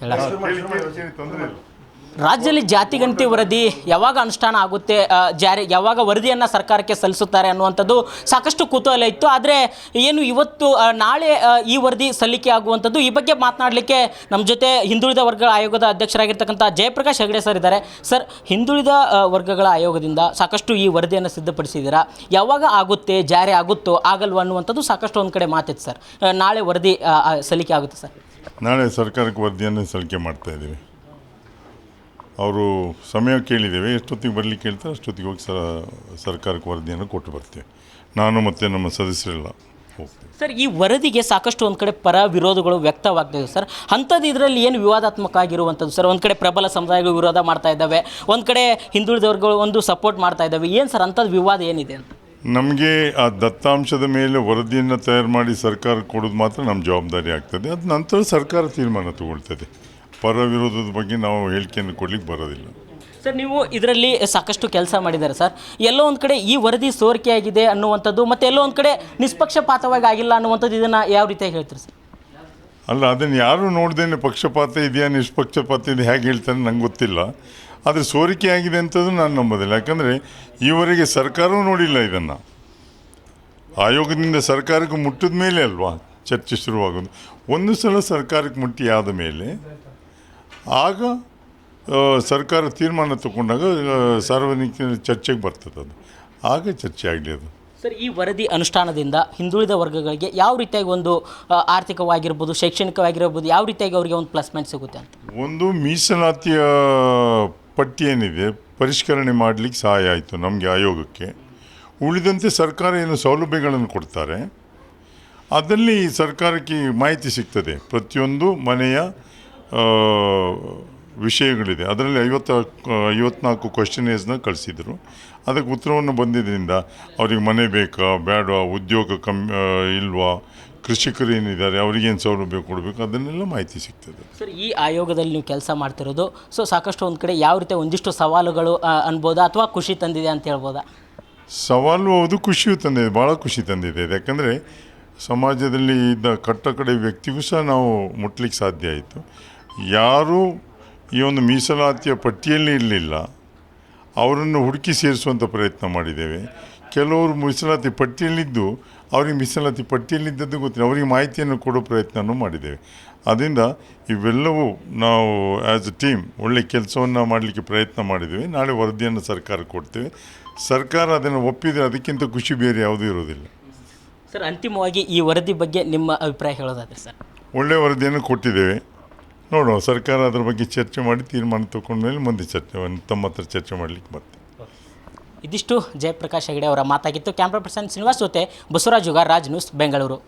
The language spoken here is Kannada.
En la... ರಾಜ್ಯದಲ್ಲಿ ಜಾತಿಗಣತಿ ವರದಿ ಯಾವಾಗ ಅನುಷ್ಠಾನ ಆಗುತ್ತೆ ಜಾರಿ, ಯಾವಾಗ ವರದಿಯನ್ನು ಸರ್ಕಾರಕ್ಕೆ ಸಲ್ಲಿಸುತ್ತಾರೆ ಅನ್ನುವಂಥದ್ದು ಸಾಕಷ್ಟು ಕುತೂಹಲ ಇತ್ತು. ಆದರೆ ಏನು ಇವತ್ತು ನಾಳೆ ಈ ವರದಿ ಸಲ್ಲಿಕೆ ಆಗುವಂಥದ್ದು ಈ ಬಗ್ಗೆ ಮಾತನಾಡಲಿಕ್ಕೆ ನಮ್ಮ ಜೊತೆ ಹಿಂದುಳಿದ ವರ್ಗಗಳ ಆಯೋಗದ ಅಧ್ಯಕ್ಷರಾಗಿರ್ತಕ್ಕಂಥ ಜಯಪ್ರಕಾಶ್ ಹೆಗಡೆ ಸರ್ ಇದ್ದಾರೆ. ಸರ್, ಹಿಂದುಳಿದ ವರ್ಗಗಳ ಆಯೋಗದಿಂದ ಸಾಕಷ್ಟು ಈ ವರದಿಯನ್ನು ಸಿದ್ಧಪಡಿಸಿದ್ದೀರಾ? ಯಾವಾಗ ಆಗುತ್ತೆ, ಜಾರಿ ಆಗುತ್ತೋ, ಆಗಲ್ವೋ ಅನ್ನುವಂಥದ್ದು ಸಾಕಷ್ಟು ಒಂದು ಕಡೆ ಮಾತಿತ್ತು ಸರ್. ನಾಳೆ ವರದಿ ಸಲ್ಲಿಕೆ ಆಗುತ್ತೆ ಸರ್. ನಾಳೆ ಸರ್ಕಾರಕ್ಕೆ ವರದಿಯನ್ನು ಸಲ್ಲಿಕೆ ಮಾಡ್ತಾ ಇದ್ದೀವಿ. ಅವರು ಸಮಯ ಕೇಳಿದ್ದೇವೆ ಎಷ್ಟೊತ್ತಿಗೆ ಬರಲಿಕ್ಕೆ ಹೇಳ್ತಾರೆ ಅಷ್ಟೊತ್ತಿಗೆ ಹೋಗಿ ಸರ ಸರ್ಕಾರಕ್ಕೆ ವರದಿಯನ್ನು ಕೊಟ್ಟು ಬರ್ತೇವೆ. ನಾನು ಮತ್ತು ನಮ್ಮ ಸದಸ್ಯರೆಲ್ಲ ಹೋಗ್ತೇವೆ. ಸರ್ ಈ ವರದಿಗೆ ಸಾಕಷ್ಟು ಒಂದು ಕಡೆ ಪರ ವಿರೋಧಗಳು ವ್ಯಕ್ತವಾಗ್ತಿದೆ ಸರ್. ಅಂಥದ್ದು ಇದರಲ್ಲಿ ಏನು ವಿವಾದಾತ್ಮಕ ಆಗಿರುವಂಥದ್ದು ಸರ್? ಒಂದು ಕಡೆ ಪ್ರಬಲ ಸಮುದಾಯಗಳು ವಿರೋಧ ಮಾಡ್ತಾ ಇದ್ದಾವೆ ಒಂದು ಕಡೆ ಹಿಂದುಳಿದವರ್ಗಳು ಒಂದು ಸಪೋರ್ಟ್ ಮಾಡ್ತಾ ಇದ್ದಾವೆ. ಏನು ಸರ್ ಅಂಥದ್ದು ವಿವಾದ ಏನಿದೆ ಅಂತ? ನಮಗೆ ಆ ದತ್ತಾಂಶದ ಮೇಲೆ ವರದಿಯನ್ನು ತಯಾರು ಮಾಡಿ ಸರ್ಕಾರಕ್ಕೆ ಕೊಡೋದು ಮಾತ್ರ ನಮ್ಮ ಜವಾಬ್ದಾರಿ ಆಗ್ತದೆ. ಅದು ನಂತರ ಸರ್ಕಾರ ತೀರ್ಮಾನ ತಗೊಳ್ತದೆ. ಪರ ವಿರೋಧದ ಬಗ್ಗೆ ನಾವು ಹೇಳಿಕೆಯನ್ನು ಕೊಡ್ಲಿಕ್ಕೆ ಬರೋದಿಲ್ಲ. ಸರ್ ನೀವು ಇದರಲ್ಲಿ ಸಾಕಷ್ಟು ಕೆಲಸ ಮಾಡಿದ್ದಾರೆ ಸರ್. ಎಲ್ಲೋ ಒಂದು ಕಡೆ ಈ ವರದಿ ಸೋರಿಕೆಯಾಗಿದೆ ಅನ್ನುವಂಥದ್ದು ಮತ್ತು ಎಲ್ಲೋ ಒಂದು ಕಡೆ ನಿಷ್ಪಕ್ಷಪಾತವಾಗಿ ಆಗಿಲ್ಲ ಅನ್ನುವಂಥದ್ದು ಇದನ್ನು ಯಾವ ರೀತಿಯಾಗಿ ಹೇಳ್ತೀರಿ ಸರ್? ಅಲ್ಲ ಅದನ್ನು ಯಾರು ನೋಡ್ದೇನೆ ಪಕ್ಷಪಾತ ಇದೆಯಾ ನಿಷ್ಪಕ್ಷಪಾತ ಇದೆ ಹೇಗೆ ಹೇಳ್ತಾರೆ ನಂಗೆ ಗೊತ್ತಿಲ್ಲ. ಆದರೆ ಸೋರಿಕೆ ಆಗಿದೆ ಅಂತದ್ದು ನಾನು ನಂಬೋದಿಲ್ಲ. ಯಾಕಂದರೆ ಈವರೆಗೆ ಸರ್ಕಾರವೂ ನೋಡಿಲ್ಲ ಇದನ್ನು. ಆಯೋಗದಿಂದ ಸರ್ಕಾರಕ್ಕೆ ಮುಟ್ಟಿದ ಮೇಲೆ ಅಲ್ವಾ ಚರ್ಚೆ ಶುರುವಾಗೋದು. ಒಂದು ಸಲ ಸರ್ಕಾರಕ್ಕೆ ಮುಟ್ಟಿ ಆದ ಮೇಲೆ ಆಗ ಸರ್ಕಾರ ತೀರ್ಮಾನ ತಗೊಂಡಾಗ ಸಾರ್ವಜನಿಕ ಚರ್ಚೆಗೆ ಬರ್ತದೆ ಅದು. ಆಗ ಚರ್ಚೆ ಆಗಲಿ ಅದು. ಸರ್ ಈ ವರದಿ ಅನುಷ್ಠಾನದಿಂದ ಹಿಂದುಳಿದ ವರ್ಗಗಳಿಗೆ ಯಾವ ರೀತಿಯಾಗಿ ಒಂದು ಆರ್ಥಿಕವಾಗಿರ್ಬೋದು ಶೈಕ್ಷಣಿಕವಾಗಿರ್ಬೋದು ಯಾವ ರೀತಿಯಾಗಿ ಅವರಿಗೆ ಒಂದು ಪ್ಲಸ್ಮೆಂಟ್ ಸಿಗುತ್ತೆ ಅಂತ? ಒಂದು ಮೀಸಲಾತಿಯ ಪಟ್ಟಿ ಏನಿದೆ ಪರಿಷ್ಕರಣೆ ಮಾಡಲಿಕ್ಕೆ ಸಹಾಯ ಆಯಿತು ನಮಗೆ ಆಯೋಗಕ್ಕೆ ಉಳಿದಂತೆ ಸರ್ಕಾರ ಏನು ಸೌಲಭ್ಯಗಳನ್ನು ಕೊಡ್ತಾರೆ ಅದರಲ್ಲಿ ಸರ್ಕಾರಕ್ಕೆ ಮಾಹಿತಿ ಸಿಗ್ತದೆ. ಪ್ರತಿಯೊಂದು ಮನೆಯ ವಿಷಯಗಳಿದೆ. ಅದರಲ್ಲಿ ಐವತ್ತ ಐವತ್ನಾಲ್ಕು ಕ್ವಶನೇಸ್ನ ಕಳಿಸಿದರು. ಅದಕ್ಕೆ ಉತ್ತರವನ್ನು ಬಂದಿದ್ದರಿಂದ ಅವ್ರಿಗೆ ಮನೆ ಬೇಕಾ ಬೇಡವಾ ಉದ್ಯೋಗ ಕಮ್ ಇಲ್ವಾ ಕೃಷಿಕರು ಏನಿದ್ದಾರೆ ಅವ್ರಿಗೇನು ಸೌಲಭ್ಯ ಕೊಡಬೇಕು ಅದನ್ನೆಲ್ಲ ಮಾಹಿತಿ ಸಿಗ್ತದೆ. ಸರ್ ಈ ಆಯೋಗದಲ್ಲಿ ನೀವು ಕೆಲಸ ಮಾಡ್ತಿರೋದು ಸೊ ಸಾಕಷ್ಟು ಒಂದು ಕಡೆ ಯಾವ ರೀತಿ ಒಂದಿಷ್ಟು ಸವಾಲುಗಳು ಅನ್ಬೋದಾ ಅಥವಾ ಖುಷಿ ತಂದಿದೆ ಅಂತ ಹೇಳ್ಬೋದಾ? ಸವಾಲು ಹೌದು ಖುಷಿಯೂ ತಂದಿದೆ ಭಾಳ ಖುಷಿ ತಂದಿದೆ. ಯಾಕಂದರೆ ಸಮಾಜದಲ್ಲಿ ಇದ್ದ ಕಟ್ಟ ಕಡೆ ವ್ಯಕ್ತಿಗೂ ಸಹ ನಾವು ಮುಟ್ಲಿಕ್ಕೆ ಸಾಧ್ಯ ಆಯಿತು. ಯಾರು ಈ ಒಂದು ಮೀಸಲಾತಿಯ ಪಟ್ಟಿಯಲ್ಲಿ ಇರಲಿಲ್ಲ. ಅವರನ್ನು ಹುಡುಕಿ ಸೇರಿಸುವಂಥ ಪ್ರಯತ್ನ ಮಾಡಿದ್ದೇವೆ. ಕೆಲವರು ಮೀಸಲಾತಿ ಪಟ್ಟಿಯಲ್ಲಿದ್ದು ಅವರಿಗೆ ಮೀಸಲಾತಿ ಪಟ್ಟಿಯಲ್ಲಿದ್ದದ್ದು ಗೊತ್ತಿಲ್ಲ. ಅವರಿಗೆ ಮಾಹಿತಿಯನ್ನು ಕೊಡೋ ಪ್ರಯತ್ನವೂ ಮಾಡಿದ್ದೇವೆ. ಅದರಿಂದ ಇವೆಲ್ಲವೂ ನಾವು ಆ್ಯಸ್ ಅ ಟೀಮ್ ಒಳ್ಳೆ ಕೆಲಸವನ್ನು ಮಾಡಲಿಕ್ಕೆ ಪ್ರಯತ್ನ ಮಾಡಿದ್ದೇವೆ. ನಾಳೆ ವರದಿಯನ್ನು ಸರ್ಕಾರ ಕೊಡ್ತೇವೆ. ಸರ್ಕಾರ ಅದನ್ನು ಒಪ್ಪಿದರೆ ಅದಕ್ಕಿಂತ ಖುಷಿ ಬೇರೆ ಯಾವುದೂ ಇರೋದಿಲ್ಲ ಸರ್ ಅಂತಿಮವಾಗಿ ಈ ವರದಿ ಬಗ್ಗೆ ನಿಮ್ಮ ಅಭಿಪ್ರಾಯ ಹೇಳೋದಾದರೆ ಸರ್? ಒಳ್ಳೆಯ ವರದಿಯನ್ನು ಕೊಟ್ಟಿದ್ದೇವೆ. ನೋಡುವ, ಸರ್ಕಾರ ಅದರ ಬಗ್ಗೆ ಚರ್ಚೆ ಮಾಡಿ ತೀರ್ಮಾನ ತಗೊಂಡ್ಮೇಲೆ ಮುಂದೆ ಚರ್ಚೆ ತಮ್ಮ ಹತ್ರ ಚರ್ಚೆ ಮಾಡಲಿಕ್ಕೆ ಬರ್ತೀವಿ ಇದಿಷ್ಟು ಜಯಪ್ರಕಾಶ್ ಹೆಗಡೆ ಅವರ ಮಾತಾಗಿತ್ತು. ಕ್ಯಾಮ್ರಾ ಪರ್ಸನ್ ಶ್ರೀನಿವಾಸ್ ಜೊತೆ ಬಸವರಾಜ್ ರಾಜ್ ನ್ಯೂಸ್, ಬೆಂಗಳೂರು.